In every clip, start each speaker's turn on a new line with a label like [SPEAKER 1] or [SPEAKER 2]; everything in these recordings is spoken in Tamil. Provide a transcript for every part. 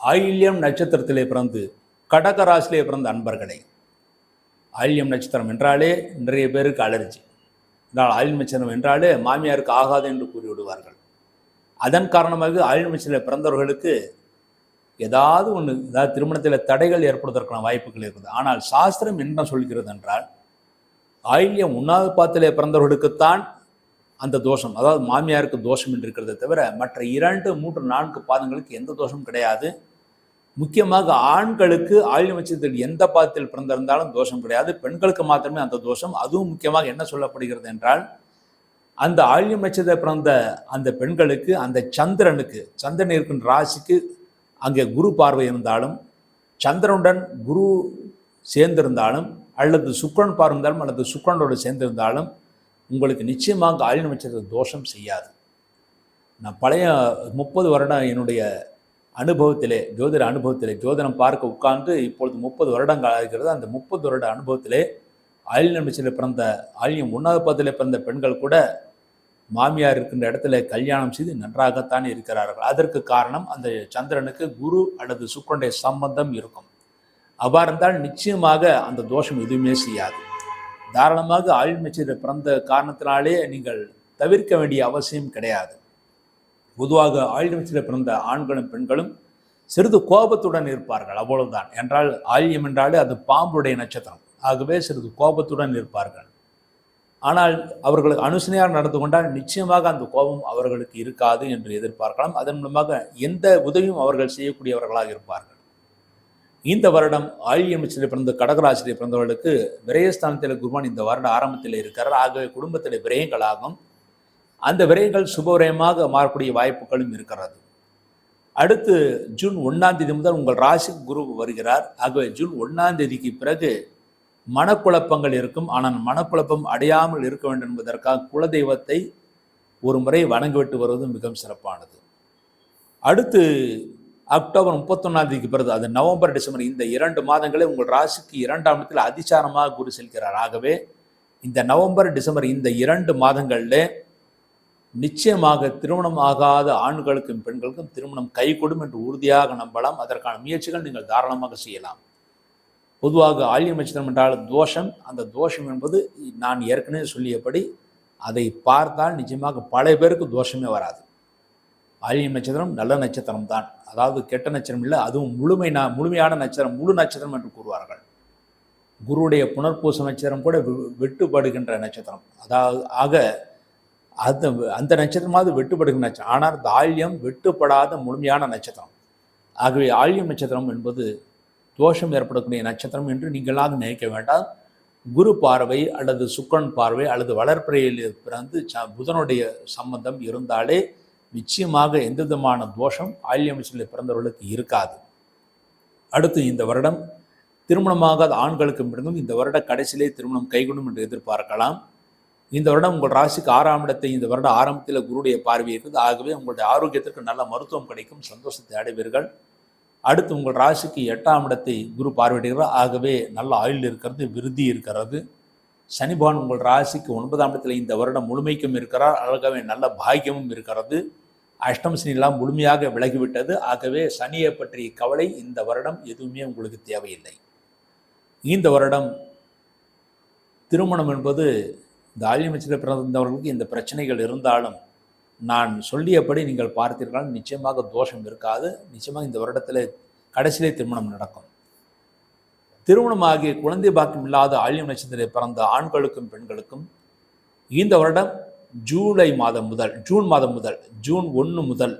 [SPEAKER 1] ஆயில்யம் நட்சத்திரத்திலே பிறந்து கடகராசிலே பிறந்த அன்பர்களே. ஆயில்யம் நட்சத்திரம் என்றாலே நிறைய பேருக்கு அலர்ஜி. என்றால் ஆயில்யம் நட்சத்திரம் என்றாலே மாமியாருக்கு ஆகாது என்று கூறிவிடுவார்கள். அதன் காரணமாக ஆயில்யம் நட்சத்திரத்தில் பிறந்தவர்களுக்கு ஏதாவது ஒன்று ஏதாவது திருமணத்தில் தடைகள் ஏற்படுவதற்கான வாய்ப்புகள் இருக்குது. ஆனால் சாஸ்திரம் என்ன சொல்கிறது என்றால் ஆயில்யம் உண்ணாத பாத்திலே பிறந்தவர்களுக்குத்தான் அந்த தோஷம் அதாவது மாமியாருக்கு தோஷம் என்று இருக்கிறதை தவிர மற்ற இரண்டு மூன்று நான்கு பாதங்களுக்கு எந்த தோஷமும் கிடையாது. முக்கியமாக ஆண்களுக்கு ஆயுள் நட்சத்திரத்தில் எந்த பாதத்தில் பிறந்திருந்தாலும் தோஷம் கிடையாது. பெண்களுக்கு மாத்திரமே அந்த தோஷம். அதுவும் முக்கியமாக என்ன சொல்லப்படுகிறது என்றால் அந்த ஆயுள் நட்சத்திர பிறந்த அந்த பெண்களுக்கு அந்த சந்திரனுக்கு சந்திரன் இருக்கின்ற ராசிக்கு அங்கே குரு பார்வை இருந்தாலும் சந்திரனுடன் குரு சேர்ந்திருந்தாலும் அல்லது சுக்கரன் பார்ந்தாலும் அல்லது சுக்கரனோடு சேர்ந்திருந்தாலும் உங்களுக்கு நிச்சயமாக ஆயுள் நட்சத்திர தோஷம் செய்யாது. நான் பழைய முப்பது வருடம் என்னுடைய அனுபவத்திலே ஜோதிட அனுபவத்திலே ஜோதிடம் பார்க்க உட்கார்ந்து இப்பொழுது முப்பது வருடங்கள் ஆகிறது. அந்த முப்பது வருட அனுபவத்திலே ஆயில் நிமிஷத்தில் பிறந்த ஆயுள் உன்னத பதத்தில் பிறந்த பெண்கள் கூட மாமியார் இருக்கின்ற இடத்துல கல்யாணம் செய்து நன்றாகத்தான் இருக்கிறார்கள். அதற்கு காரணம் அந்த சந்திரனுக்கு குரு அல்லது சுக்கரனுடைய சம்பந்தம் இருக்கும். அவ்வாறு இருந்தால் நிச்சயமாக அந்த தோஷம் எதுவுமே செய்யாது. தாராளமாக ஆயுள் மிச்சத்தில் பிறந்த காரணத்தினாலே நீங்கள் தவிர்க்க வேண்டிய அவசியம் கிடையாது. பொதுவாக ஆயுள் பிறந்த ஆண்களும் பெண்களும் சிறிது கோபத்துடன் இருப்பார்கள். அவ்வளவுதான். என்றால் ஆயுள்யம் என்றாலே அது பாம்புடைய நட்சத்திரம். ஆகவே சிறிது கோபத்துடன் இருப்பார்கள். ஆனால் அவர்களுக்கு அனுசனையாக நடந்து கொண்டால் நிச்சயமாக அந்த கோபம் அவர்களுக்கு இருக்காது என்று எதிர்பார்க்கலாம். அதன் மூலமாக எந்த உதவியும் அவர்கள் செய்யக்கூடியவர்களாக இருப்பார்கள். இந்த வருடம் ஆயுள்யம் பிறந்த கடகராசியில் பிறந்தவர்களுக்கு விரயஸ்தானத்தில் குருவான் இந்த வருட ஆரம்பத்தில் இருக்கிறார். ஆகவே குடும்பத்தில் விரயங்களாகும் அந்த விரயங்கள் சுபவிரயமாக மாறக்கூடிய வாய்ப்புகளும் இருக்கிறது. அடுத்து ஜூன் ஒன்றாம் தேதி முதல் உங்கள் ராசிக்கு குரு வருகிறார். ஆகவே ஜூன் ஒன்றாம் தேதிக்கு பிறகு மனக்குழப்பங்கள் இருக்கும். ஆனால் மனக்குழப்பம் அடையாமல் இருக்க வேண்டும் என்பதற்காக குலதெய்வத்தை ஒரு முறை வணங்கிவிட்டு வருவது மிகவும் சிறப்பானது. அடுத்து அக்டோபர் முப்பத்தொன்னாம் தேதிக்கு பிறகு அது நவம்பர் டிசம்பர் இந்த இரண்டு மாதங்களே உங்கள் ராசிக்கு இரண்டாம் இடத்தில் அதிசாரமாக குரு செல்கிறார். ஆகவே இந்த நவம்பர் டிசம்பர் இந்த இரண்டு மாதங்களில் நிச்சயமாக திருமணம் ஆகாத ஆண்களுக்கும் பெண்களுக்கும் திருமணம் கைகொடும் என்று உறுதியாக நம்பலாம். அதற்கான முயற்சிகள் நீங்கள் தாராளமாக செய்யலாம். பொதுவாக ஆல்யம் நட்சத்திரம் என்றால் தோஷம். அந்த தோஷம் என்பது நான் ஏற்கனவே சொல்லியபடி அதை பார்த்தால் நிச்சயமாக பல பேருக்கு தோஷமே வராது. ஆல்யம் நட்சத்திரம் நல்ல நட்சத்திரம் தான். அதாவது கெட்ட நட்சத்திரம் இல்லை அதுவும் முழுமை நான் முழுமையான நட்சத்திரம் முழு நட்சத்திரம் என்று கூறுவார்கள். குருவுடைய புனர்பூச நட்சத்திரம் கூட வெட்டுப்படுகின்ற நட்சத்திரம். அதாவது ஆக அந்த அந்த நட்சத்திரமாவது வெட்டுப்படுகிற நட்சத்திரம் ஆனால் இந்த ஆழியம் வெட்டுப்படாத முழுமையான நட்சத்திரம். ஆகவே ஆழியம் நட்சத்திரம் என்பது தோஷம் ஏற்படக்கூடிய நட்சத்திரம் என்று நீங்களாக நினைக்க வேண்டாம். குரு பார்வை அல்லது சுக்கரன் பார்வை அல்லது வளர்ப்பிறையில் பிறந்து ச புதனுடைய சம்பந்தம் இருந்தாலே நிச்சயமாக எந்த விதமான தோஷம் ஆல்யம் நட்சத்திரத்தில் பிறந்தவர்களுக்கு இருக்காது. அடுத்து இந்த வருடம் திருமணமாகாத ஆண்களுக்கும் பிறந்தும் இந்த வருட கடைசியிலே திருமணம் கைகொள்ளும் என்று எதிர்பார்க்கலாம். இந்த வருடம் உங்கள் ராசிக்கு ஆறாம் இடத்தை இந்த வருட ஆரம்பத்தில் குருடைய பார்வை இருக்குது. ஆகவே உங்களுடைய ஆரோக்கியத்திற்கு நல்ல மருத்துவம் கிடைக்கும். சந்தோஷத்தை அடைவீர்கள். அடுத்து உங்கள் ராசிக்கு எட்டாம் இடத்தை குரு பார்வையிடுகிறார். ஆகவே நல்ல ஆயுள் இருக்கிறது விருதி இருக்கிறது. சனிபான் உங்கள் ராசிக்கு ஒன்பதாம் இடத்தில் இந்த வருடம் முழுமைக்கும் இருக்கிறார். ஆகவே நல்ல பாக்கியமும் இருக்கிறது. அஷ்டம் சனியெல்லாம் முழுமையாக விலகிவிட்டது. ஆகவே சனியை பற்றிய கவலை இந்த வருடம் எதுவுமே உங்களுக்கு தேவையில்லை. இந்த வருடம் திருமணம் என்பது இந்த ஆலியமச்சத்தில் பிறந்தவர்களுக்கு இந்த பிரச்சனைகள் இருந்தாலும் நான் சொல்லியபடி நீங்கள் பார்த்தீர்கள் நிச்சயமாக தோஷம் இருக்காது. நிச்சயமாக இந்த வருடத்தில் கடைசியிலே திருமணம் நடக்கும். திருமணமாகிய குழந்தை பாக்கியம் இல்லாத ஆழியம் நட்சத்திரத்தில் பிறந்த ஆண்களுக்கும் பெண்களுக்கும் இந்த வருடம் ஜூலை மாதம் முதல் ஜூன் மாதம் முதல் ஜூன் ஒன்று முதல்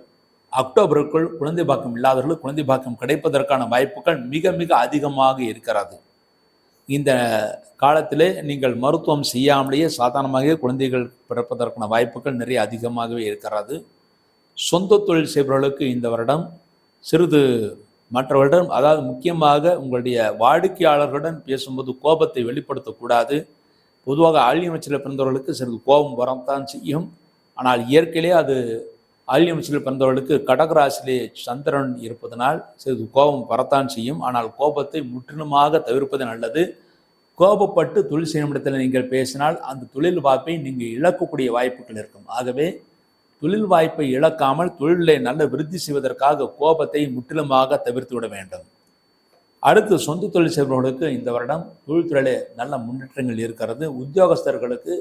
[SPEAKER 1] அக்டோபருக்குள் குழந்தை பாக்கியம் இல்லாதவர்கள் குழந்தை பாக்கியம் கிடைப்பதற்கான வாய்ப்புகள் மிக மிக அதிகமாக இருக்கிறது. இந்த காலத்திலே நீங்கள் மருத்துவம் செய்யாமலேயே சாதாரணமாகவே குழந்தைகள் பிறப்பதற்கான வாய்ப்புகள் நிறைய அதிகமாகவே இருக்கிறது. சொந்த தொழில் செய்பவர்களுக்கு இந்த வருடம் சிறிது மற்றவர்களிடம் அதாவது முக்கியமாக உங்களுடைய வாடிக்கையாளர்களுடன் பேசும்போது கோபத்தை வெளிப்படுத்தக்கூடாது. பொதுவாக ஆழியமைச்சரில் பிறந்தவர்களுக்கு சிறிது கோபம் வரத்தான் செய்யும். ஆனால் இயற்கையிலே அது ஆல்யம்சில் பிறந்தவர்களுக்கு கடகராசிலே சந்திரன் இருப்பதனால் சிறிது கோபம் வரத்தான் செய்யும். ஆனால் கோபத்தை முற்றிலுமாக தவிர்ப்பது நல்லது. கோபப்பட்டு தொழில் செய்யும் இடத்துல நீங்கள் பேசினால் அந்த தொழில் வாய்ப்பை நீங்கள் இழக்கக்கூடிய வாய்ப்புகள் இருக்கும். ஆகவே தொழில் வாய்ப்பை இழக்காமல் தொழிலை நல்ல விருத்தி செய்வதற்காக கோபத்தை முற்றிலுமாக தவிர்த்து விட வேண்டும். அடுத்து சொந்த தொழில் செய்பவர்களுக்கு இந்த வருடம் தொழில்துறையிலே நல்ல முன்னேற்றங்கள் இருக்கிறது. உத்தியோகஸ்தர்களுக்கு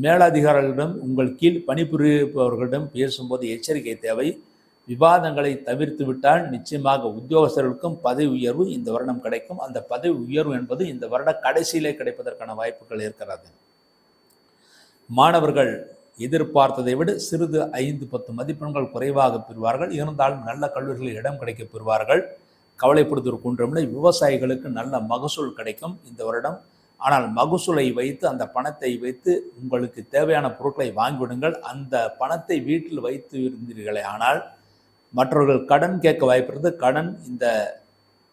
[SPEAKER 1] மேலதிகாரிகளிடம் உங்கள் கீழ் பணிபுரிபவர்களிடம் பேசும்போது எச்சரிக்கை தேவை. விவாதங்களை தவிர்த்து விட்டால் நிச்சயமாக உத்தியோகஸ்தர்களுக்கும் பதவி உயர்வு இந்த வருடம் கிடைக்கும். அந்த பதவி உயர்வு என்பது இந்த வருட கடைசியிலே கிடைப்பதற்கான வாய்ப்புகள் இருக்கிறது. மாணவர்கள் எதிர்பார்த்ததை விட சிறிது ஐந்து பத்து மதிப்பெண்கள் குறைவாக பெறுவார்கள். இருந்தாலும் நல்ல கல்லூரிகளில் இடம் கிடைக்க பெறுவார்கள். கவலைப்படுத்துவதற்கு ஒன்றுமில்லை விவசாயிகளுக்கு நல்ல மகசூல் கிடைக்கும். இந்த வருடம் ஆனால் மகசூலை வைத்து அந்த பணத்தை வைத்து உங்களுக்கு தேவையான பொருட்களை வாங்கிவிடுங்கள். அந்த பணத்தை வீட்டில் வைத்து இருந்தீர்களே ஆனால் மற்றவர்கள் கடன் கேட்க வாய்ப்பிருந்து கடன் இந்த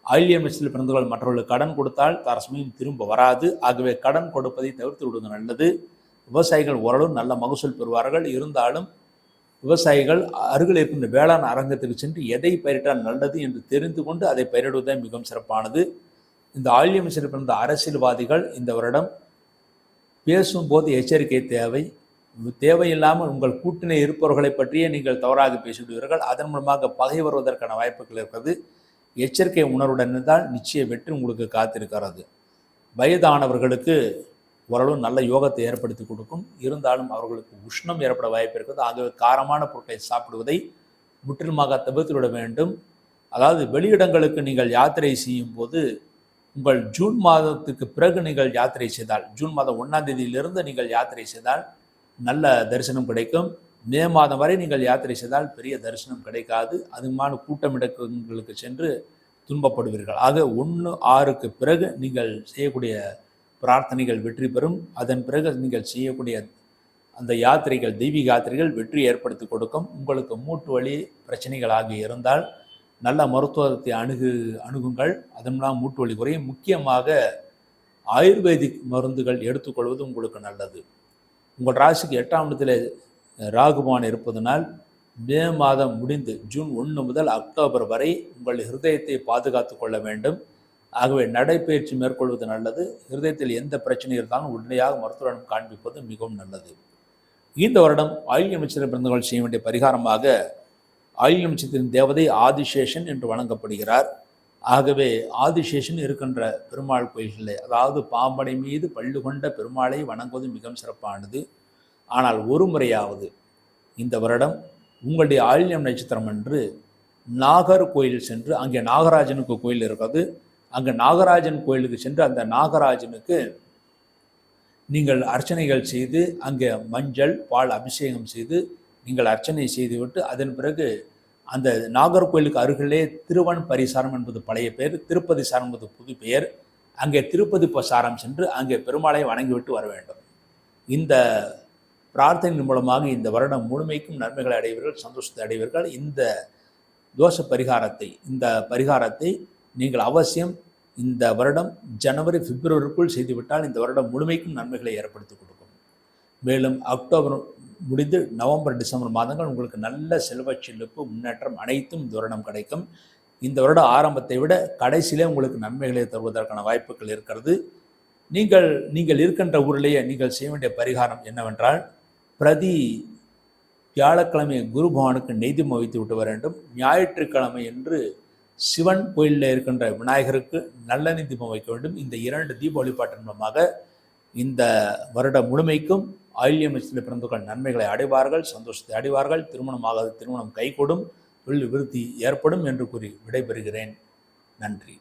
[SPEAKER 1] ஆயிலியமிஸ்டில் பிறந்தவர்கள் மற்றவர்களுக்கு கடன் கொடுத்தால் தரசமயம் திரும்ப வராது. ஆகவே கடன் கொடுப்பதை தவிர்த்து விடுவது நல்லது. விவசாயிகள் ஓரளவு நல்ல மகசூல் பெறுவார்கள். இருந்தாலும் விவசாயிகள் அருகில் இருக்கின்ற வேளாண் அரங்கத்துக்கு சென்று எதை பயிரிட்டால் நல்லது என்று தெரிந்து கொண்டு அதை பயிரிடுவதே மிகவும் சிறப்பானது. இந்த ஆழியம் சிறப்பிருந்த அரசியல்வாதிகள் இந்த வருடம் பேசும்போது எச்சரிக்கை தேவை. தேவையில்லாமல் உங்கள் கூட்டணி இருப்பவர்களை பற்றியே நீங்கள் தவறாக பேசிவிடுவீர்கள். அதன் மூலமாக பகை வருவதற்கான வாய்ப்புகள் இருக்கிறது. எச்சரிக்கை உணர்வுடன் இருந்தால் நிச்சய வெற்றி உங்களுக்கு காத்திருக்கிறது. வயதானவர்களுக்கு ஓரளவு நல்ல யோகத்தை ஏற்படுத்தி கொடுக்கும். இருந்தாலும் அவர்களுக்கு உஷ்ணம் ஏற்பட வாய்ப்பு இருக்கிறது. ஆகவே காரமான பொருட்களை சாப்பிடுவதை முற்றிலுமாக தவிர்த்து விட வேண்டும். அதாவது வெளியிடங்களுக்கு நீங்கள் யாத்திரை செய்யும் போது உங்கள் ஜூன் மாதத்துக்கு பிறகு நீங்கள் யாத்திரை செய்தால் ஜூன் மாதம் ஒன்றாம் தேதியிலிருந்து நீங்கள் யாத்திரை செய்தால் நல்ல தரிசனம் கிடைக்கும். மே மாதம் வரை நீங்கள் யாத்திரை செய்தால் பெரிய தரிசனம் கிடைக்காது. அதுமான கூட்டமிடங்களுக்கு சென்று துன்பப்படுவீர்கள். ஆக ஒன்று ஆறுக்கு பிறகு நீங்கள் செய்யக்கூடிய பிரார்த்தனைகள் வெற்றி பெறும். அதன் பிறகு நீங்கள் செய்யக்கூடிய அந்த யாத்திரைகள் தெய்வீக யாத்திரைகள் வெற்றி ஏற்படுத்தி கொடுக்கும். உங்களுக்கு மூட்டு வலி பிரச்சனைகள் ஆகி இருந்தால் நல்ல மருத்துவத்தை அணுகு அணுகுங்கள். அதன் மூலம் மூட்டு வலி குறையும். முக்கியமாக ஆயுர்வேதிக் மருந்துகள் எடுத்துக்கொள்வது உங்களுக்கு நல்லது. உங்கள் ராசிக்கு எட்டாம் இடத்தில் ராகுபான் இருப்பதனால் மே மாதம் முடிந்து ஜூன் ஒன்று முதல் அக்டோபர் வரை உங்கள் ஹிருதயத்தை பாதுகாத்து கொள்ள வேண்டும். ஆகவே நடைப்பயிற்சி மேற்கொள்வது நல்லது. ஹிருதயத்தில் எந்த பிரச்சனை இருந்தாலும் உடனடியாக மருத்துவரிடம் காண்பிப்பது மிகவும் நல்லது. இந்த வருடம் ஆயுள் அமைச்சர் பிறந்தவர்கள் செய்ய வேண்டிய பரிகாரமாக ஆயுள் நட்சத்திரத்தின் தேவதை ஆதிசேஷன் என்று வழங்கப்படுகிறார் ஆகவே ஆதிசேஷன் இருக்கின்ற பெருமாள் கோயில்களே அதாவது பாம்பனை மீது பள்ளு கொண்ட பெருமாளை வணங்குவது மிகவும் சிறப்பானது. ஆனால் ஒரு முறையாவது இந்த வருடம் உங்களுடைய ஆயில்யம் நட்சத்திரம் என்று நாகர் கோயில் சென்று அங்கே நாகராஜனுக்கு கோயில் இருக்கிறது. அங்கே நாகராஜன் கோயிலுக்கு சென்று அந்த நாகராஜனுக்கு நீங்கள் அர்ச்சனைகள் செய்து அங்கே மஞ்சள் பால் அபிஷேகம் செய்து நீங்கள் அர்ச்சனை செய்துவிட்டு அதன் பிறகு அந்த நாகர்கோயிலுக்கு அருகிலே திருவன் பரிசாரம் என்பது பழைய பெயர் திருப்பதி சாரம் என்பது புது பெயர். அங்கே திருப்பதி சாரம் சென்று அங்கே பெருமாளை வணங்கிவிட்டு வர வேண்டும். இந்த பிரார்த்தனையின் மூலமாக இந்த வருடம் முழுமைக்கும் நன்மைகளை அடைவீர்கள் சந்தோஷத்தை அடைவீர்கள். இந்த தோஷ பரிகாரத்தை இந்த பரிகாரத்தை நீங்கள் அவசியம் இந்த வருடம் ஜனவரி பிப்ரவரிக்குள் செய்துவிட்டால் இந்த வருடம் முழுமைக்கும் நன்மைகளை ஏற்படுத்தி கொடுக்கும். மேலும் அக்டோபர் முடிந்து நவம்பர் டிசம்பர் மாதங்கள் உங்களுக்கு நல்ல செல்வ செழிப்பு முன்னேற்றம் அனைத்தும் தூரணம் கிடைக்கும். இந்த வருட ஆரம்பத்தை விட கடைசியிலே உங்களுக்கு நன்மைகளை தருவதற்கான வாய்ப்புகள் இருக்கிறது. நீங்கள் நீங்கள் இருக்கின்ற ஊரிலேயே நீங்கள் செய்ய வேண்டிய பரிகாரம் என்னவென்றால் பிரதி வியாழக்கிழமை குரு பகவானுக்கு நெய்தம் வைத்து விட்டு வர வேண்டும். ஞாயிற்றுக்கிழமை என்று சிவன் கோயிலில் இருக்கின்ற விநாயகருக்கு நல்ல தீபம் வைக்க வேண்டும். இந்த இரண்டு தீப வழிபாட்டின் மூலமாக இந்த வருட முழுமைக்கும் ஆயில்யமத்தில் பிறந்தவர்கள் நன்மைகளை அடைவார்கள் சந்தோஷத்தை அடைவார்கள் திருமணமாகாத திருமணம் கைகூடும் தொழில் விருத்தி ஏற்படும் என்று கூறி விடைபெறுகிறேன். நன்றி.